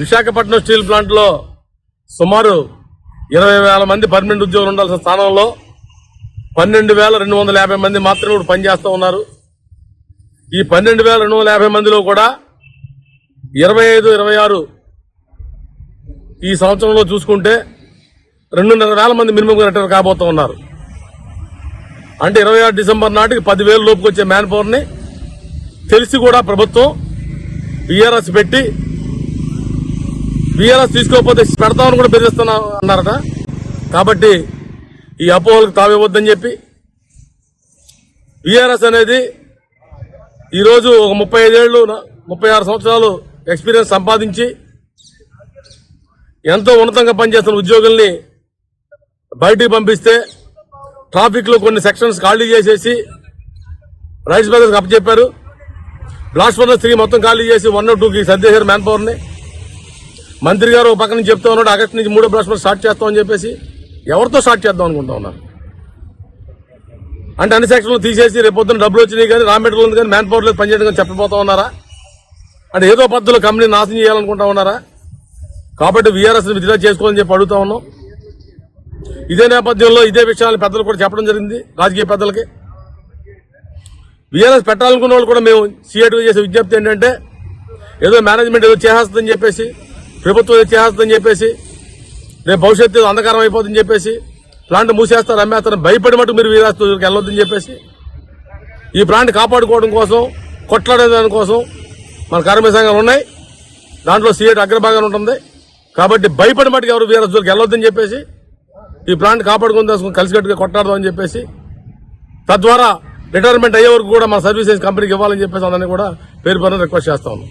Visakhapatnam steel ప్లాంట్లో సుమారు ఇరవై వేల మంది పర్మనెంట్ ఉద్యోగులు ఉండాల్సిన స్థానంలో పన్నెండు వేల రెండు వందల యాభై మంది మాత్రమే ఇప్పుడు పనిచేస్తూ ఉన్నారు. ఈ పన్నెండు వేల రెండు వందల యాభై మందిలో కూడా ఇరవై ఐదు ఇరవై ఆరు ఈ సంవత్సరంలో చూసుకుంటే రెండున్నర వేల మంది మినిమం రిటైర్ కాబోతూ ఉన్నారు. అంటే ఇరవై ఆరు డిసెంబర్ నాటికి పదివేల లోపుకి వచ్చే మ్యాన్ పవర్ని తెలిసి కూడా ప్రభుత్వం బీఆర్ఎస్ పెట్టి విఆర్ఎస్ తీసుకోకపోతే పెడతామని కూడా బెదిరిస్తున్నా అన్నారట. కాబట్టి ఈ అపోహలకు తావివ్వద్దని చెప్పి విఆర్ఎస్ అనేది ఈరోజు ఒక ముప్పై ఐదేళ్ళు ముప్పై ఆరు సంవత్సరాలు ఎక్స్పీరియన్స్ సంపాదించి ఎంతో ఉన్నతంగా పనిచేస్తున్న ఉద్యోగుల్ని బయటికి పంపిస్తే ట్రాఫిక్లో కొన్ని సెక్షన్స్ ఖాళీ చేసేసి రైస్ బ్రదర్స్కి అప్పచెప్పారు. బ్లాస్ట్ ఫర్నస్ త్రీ మొత్తం ఖాళీ చేసి వన్ టూకి సర్దేశారు మ్యాన్ పవర్ని మంత్రి గారు ఒక పక్క నుంచి చెప్తా ఉన్నాడు ఆగస్టు నుంచి మూడో బ్లాస్ట్ స్టార్ట్ స్టార్ట్ చేస్తామని చెప్పేసి ఎవరితో స్టార్ట్ చేద్దాం అనుకుంటా ఉన్నారు? అంటే అన్ని సెక్షన్లు తీసేసి రేపు డబ్బులు వచ్చినాయి కానీ రా మెటీరియల్ ఉంది కానీ మ్యాన్ పవర్ లేదు పనిచేయడం కానీ చెప్పబోతా ఉన్నారా? అంటే ఏదో పద్ధతిలో కంపెనీ నాశనం చేయాలనుకుంటా ఉన్నారా? కాబట్టి వీఆర్ఎస్ విత్డ్రా చేసుకోవాలని చెప్పి అడుగుతా ఉన్నాం. ఇదే నేపథ్యంలో ఇదే విషయాన్ని పెద్దలు కూడా చెప్పడం జరిగింది రాజకీయ పెద్దలకి. వీఆర్ఎస్ పెట్టాలనుకున్న వాళ్ళు కూడా మేము సీఎట్గా చేసే విజ్ఞప్తి ఏంటంటే ఏదో మేనేజ్మెంట్ ఏదో చేసేస్తుందని చెప్పేసి ప్రభుత్వం ఏదో చేసేస్తుందని చెప్పేసి రేపు భవిష్యత్తు అంధకారం అయిపోతుందని చెప్పేసి ప్లాంట్ మూసేస్తారు అమ్మేస్తారు భయపడి మటు మీరు వీరాస్ వెళ్ళొద్దని చెప్పేసి ఈ ప్లాంట్ కాపాడుకోవడం కోసం కొట్లాడే దానికోసం మన కార్మిక సంఘాలు ఉన్నాయి. దాంట్లో సీఎట్ అగ్రభాగం ఉంటుంది. కాబట్టి భయపడి మటుకు ఎవరు వీరస్ వెళ్ళొద్దని చెప్పేసి ఈ ప్లాంట్ కాపాడుకుని దాసుకుని కలిసికట్టుగా కొట్లాడదాం అని చెప్పేసి తద్వారా రిటైర్మెంట్ అయ్యే వరకు కూడా మన సర్వీసెస్ కంపెనీకి ఇవ్వాలని చెప్పేసి అందరినీ కూడా పేరు పైన రిక్వెస్ట్ చేస్తా ఉన్నాం.